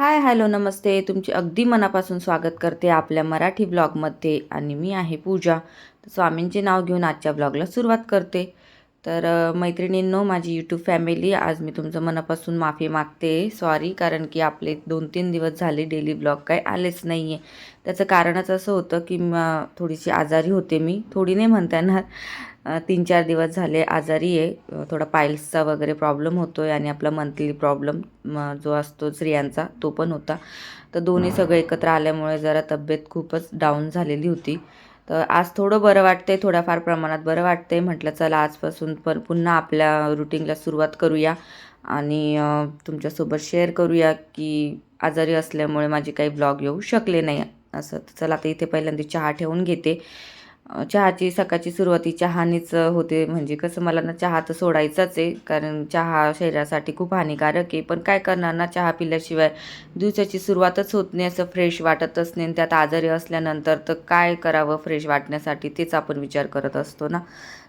Hi hello नमस्ते. तुमचे अगदी मनापासून स्वागत करते आपल्या मराठी ब्लॉगमध्ये आणि मी आहे पूजा. तर स्वामींचे नाव घेऊन आजच्या ब्लॉगला सुरुवात करते. तर मैत्रिणींनो माझी यूट्यूब फॅमिली आज मी तुमचं मनापासून माफी मागते. सॉरी कारण की आपले दोन तीन दिवस झाले डेली ब्लॉग काय आलेच नाही आहे त्याचं कारणच असं होतं की थोडीशी आजारी होते मी. थोडी नाही म्हणता येणार. तीन चार दिवस झाले आजारी आहे. थोडा पायल्सचा वगैरे प्रॉब्लेम होतो आहे आणि आपला मंथली प्रॉब्लेम जो असतो स्त्रियांचा तो पण होता. तर दोन्ही सगळं एकत्र आल्यामुळे जरा तब्येत खूपच डाऊन झालेली होती. तर आज थोडं बरं वाटतंय थोड्याफार प्रमाणात बरं वाटतंय. म्हटलं चला आजपासून पण पुन्हा आपल्या रुटीनला सुरुवात करूया आणि तुमच्यासोबत शेअर करूया की आजारी असल्यामुळे माझे काही ब्लॉग येऊ शकले नाही. असं चला आता इथे पहिल्यांदा चहा ठेवून घेते. चहाची सकाळची सुरुवाती चहानीच होते. म्हणजे कसं मला ना चहा तर सोडायचाच आहे कारण चहा शरीरासाठी खूप हानिकारक आहे. पण काय करणार ना चहा पिल्याशिवाय दिवसाची सुरुवातच होत नाही असं फ्रेश वाटतच नाही आणि त्यात आजारी असल्यानंतर तर काय करावं फ्रेश वाटण्यासाठी तेच आपण विचार करत असतो ना.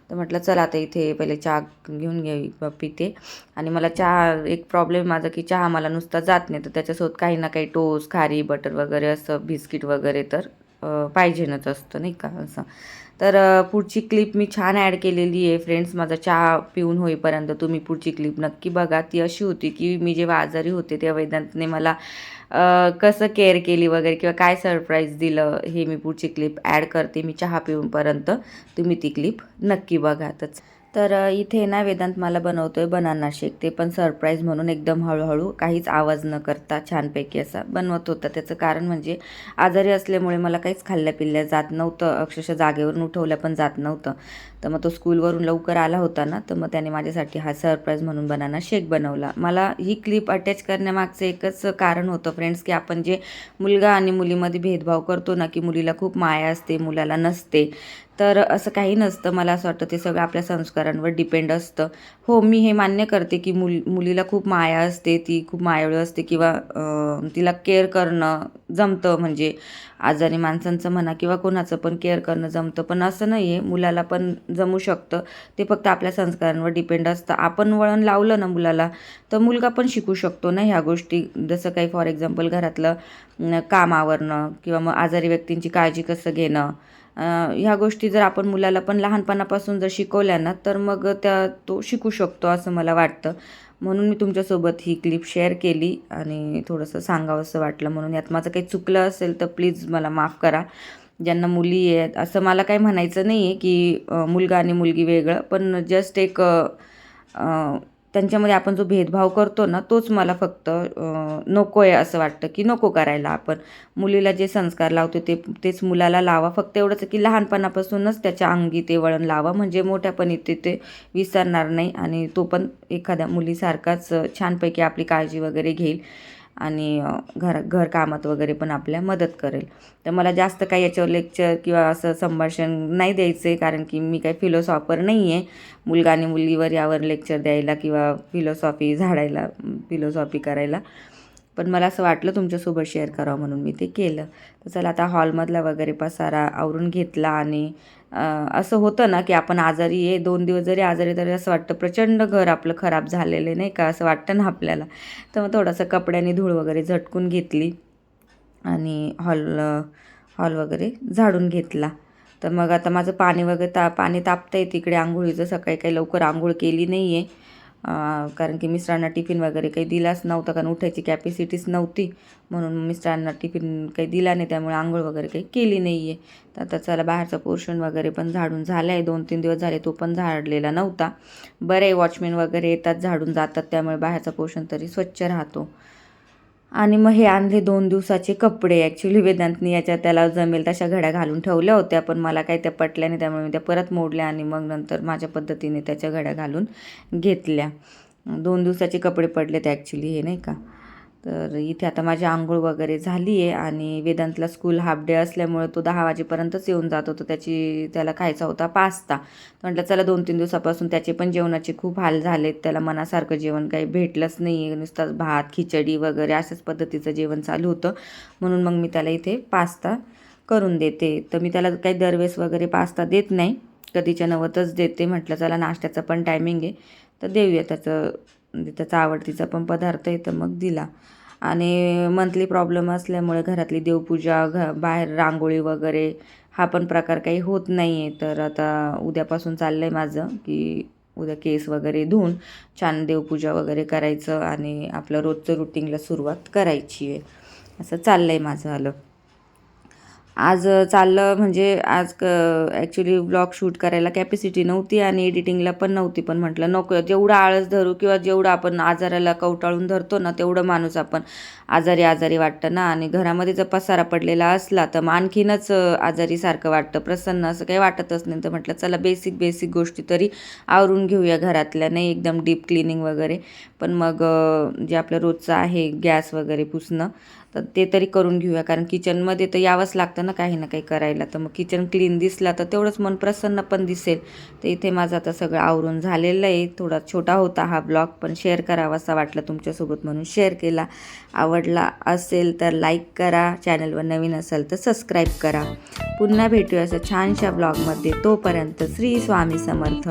तर म्हटलं चला आता इथे पहिले चहा घेऊन घे पिते. आणि मला चहा एक प्रॉब्लेम माझा की चहा मला नुसता जात नाही. तर त्याच्यासोबत काही ना काही टोस खारी बटर वगैरे असं बिस्किट वगैरे तर पाहिजेनच असतं नाही का? असं. तर पुढची क्लिप मी छान ॲड केलेली आहे फ्रेंड्स माझा चहा पिऊन होईपर्यंत तुम्ही पुढची क्लिप नक्की बघा. ती अशी होती की मी जेव्हा आजारी होते तेव्हा वेदांतने मला कसं केअर केली वगैरे किंवा काय सरप्राईज दिलं हे मी पुढची क्लिप ॲड करते. मी चहा पिऊनपर्यंत तुम्ही ती क्लिप नक्की बघातच. तर इथे ना वेदांत मला बनवतोय बनाना शेक. ते पण सरप्राईज म्हणून एकदम हळूहळू काहीच आवाज न करता छानपैकी असा बनवत होता. त्याचं कारण म्हणजे आजारी असल्यामुळे मला काहीच खाल्ल्या पिल्ल्या जात नव्हतं. अक्षरशः जागेवरून उठवल्या पण जात नव्हतं. तर मग तो स्कूलवरून लवकर आला होता ना तर मग त्याने माझ्यासाठी हा सरप्राईज म्हणून बनाना शेक बनवला. मला ही क्लिप अटॅच करण्यामागचं एकच कारण होतं फ्रेंड्स की आपण जे मुलगा आणि मुलीमध्ये भेदभाव करतो ना की मुलीला खूप माया असते मुलाला नसते तर असं काही नसतं. मला असं वाटतं ते सगळं आपल्या संस्कारांवर डिपेंड असतं. हो मी हे मान्य करते की मुल मुलीला खूप माया असते ती खूप मायाळू असते किंवा तिला केअर करणं जमतं म्हणजे आजारी माणसांचं म्हणा किंवा कोणाचं पण केअर करणं जमतं. पण असं नाही आहे मुलाला पण जमू शकतं. ते फक्त आपल्या संस्कारांवर डिपेंड असतं. आपण वळण लावलं ना मुलाला तर मुलगा पण शिकू शकतो ना ह्या गोष्टी. जसं काही फॉर एक्झाम्पल घरातलं काम आवरणं किंवा मग आजारी व्यक्तींची काळजी कसं घेणं. ह्या गोष्टी जर आपण मुलाला पण लहानपणापासून जर शिकवल्या ना तर मग त्या तो शिकू शकतो असं मला वाटतं. म्हणून मी तुमच्यासोबत ही क्लिप शेअर केली आणि थोडंसं सांगावंसं वाटलं. म्हणून यात माझं काही चुकलं असेल तर प्लीज मला माफ करा. ज्यांना मुली आहेत असं मला काही म्हणायचं नाही आहे की मुलगा आणि मुलगी वेगळं पण जस्ट एक त्यांच्यामध्ये आपण जो भेदभाव करतो ना तोच मला फक्त नको आहे असं वाटतं की नको करायला आपण. मुलीला जे संस्कार लावतो ते तेच मुलाला लावा. फक्त एवढंच की लहानपणापासूनच त्याच्या अंगी ते वळण लावा. म्हणजे मोठ्यापणी ते ते विसरणार नाही आणि तो पण एखाद्या मुलीसारखाच छानपैकी आपली काळजी वगैरे घेईल. आणि घर घरकामात वगैरे पण आपल्या मदत करेल. तर मला जास्त काही याच्यावर लेक्चर किंवा असं संभाषण नाही द्यायचं आहे कारण की मी काही फिलॉसॉफर नाही आहे मुलगा आणि मुलीवर यावर लेक्चर द्यायला किंवा फिलॉसॉफी झाडायला फिलॉसॉफी करायला. पण मला असं वाटलं तुमच्यासोबत शेअर करावं म्हणून मी ते केलं. तर चला आता हॉलमधला वगैरे पसारा आवरून घेतला आणि असं होतं ना की आपण आजारी आहे दोन दिवस जरी आजारी तरी असं वाटतं प्रचंड घर आपलं खराब झालेलं नाही का? असं वाटतं ना आपल्याला. तर मग थोडंसं कपड्याने धूळ वगैरे झटकून घेतली आणि हॉल हॉल वगैरे झाडून घेतला. तर मग आता माझं पाणी वगैरे ता पाणी तापतं आहे तिकडे आंघोळीचं. सकाळी काही लवकर आंघोळ केली नाही आहे कारण की मिस्टरांना टिफिन वगैरे काही दिलाच नव्हता कारण उठायची कॅपॅसिटीच नव्हती. म्हणून मिस्टरांना टिफिन काही दिला नाही त्यामुळे आंघोळ वगैरे काही केली नाही आहे तर आता चला बाहेरचा पोर्शन वगैरे पण झाडून झाला आहे दोन तीन दिवस झाले तो पण झाडलेला नव्हता. बरे वॉचमॅन वगैरे येतात झाडून जातात त्यामुळे बाहेरचा पोर्शन तरी स्वच्छ राहतो. आणि मग हे आणले दोन दिवसाचे कपडे. ॲक्च्युली वेदांतनी याच्या त्याला जमेल तशा घड्या घालून ठेवल्या होत्या पण मला काही त्या पटल्या नाही त्यामुळे मी त्या परत मोडल्या आणि मग नंतर माझ्या पद्धतीने त्याच्या घड्या घालून घेतल्या. दोन दिवसाचे कपडे पडलेत ॲक्च्युली हे नाही का? तर इथे आता माझी आंघोळ वगैरे झाली आहे आणि वेदांतला स्कूल हाफ डे असल्यामुळे तो दहा वाजेपर्यंतच येऊन जात होता. त्याची त्याला खायचा होता पास्ता. म्हटलं चला दोन तीन दिवसापासून त्याचे पण जेवणाचे खूप हाल झालेत. त्याला मनासारखं जेवण काही भेटलंच नाही आहे नुसताच भात खिचडी वगैरे अशाच पद्धतीचं जेवण चालू होतं. म्हणून मग मी त्याला इथे पास्ता करून देते. तर मी त्याला काही दरवेळेस वगैरे पास्ता देत नाही. कधीच्या नवतच देते. म्हटलं चला नाश्त्याचा पण टायमिंग आहे. तर देऊया त्याचं म्हणजे त्याचा आवडतीचा पण पदार्थ आहे तर मग दिला. आणि मंथली प्रॉब्लेम असल्यामुळे घरातली देवपूजा घ बाहेर रांगोळी वगैरे हा पण प्रकार काही होत नाही आहे तर आता उद्यापासून चाललं आहे माझं की उद्या केस वगैरे धुवून छान देवपूजा वगैरे करायचं आणि आपलं रोजचं रुटीनला सुरुवात करायची आहे असं चाललं आहे माझं आलं. आज चाललं म्हणजे आज क ॲक्च्युली ब्लॉग शूट करायला कॅपॅसिटी नव्हती आणि एडिटिंगला पण नव्हती. पण म्हटलं नको जेवढं आळस धरू किंवा जेवढं आपण आजाराला कवटाळून धरतो ना तेवढं माणूस आपण आजारी आजारी वाटतं ना. आणि घरामध्ये जर पसारा पडलेला असला तर मग आणखीनच आजारीसारखं वाटतं प्रसन्न असं काही वाटतच नाही. तर म्हटलं चला बेसिक बेसिक गोष्टी तरी आवरून घेऊया घरातल्या नाही एकदम डीप क्लिनिंग वगैरे. पण मग जे आपलं रोजचं आहे गॅस वगैरे पुसणं तर ते तरी करून घेऊया. कारण किचनमध्ये तर यावंच लागतं ना काही ना काही करायला. तर मग किचन क्लीन दिसला तर तेवढंच मन प्रसन्न पण दिसेल. तर इथे माझं आता सगळं आवरून झालेलं आहे. थोडा छोटा होता हा ब्लॉग पण शेअर करावा असा वाटला तुमच्यासोबत म्हणून शेअर केला. आवडला असेल तर लाईक करा. चॅनलवर नवीन असेल तर सबस्क्राईब करा. पुन्हा भेटूया असं छानशा ब्लॉगमध्ये. तोपर्यंत श्री स्वामी समर्थ.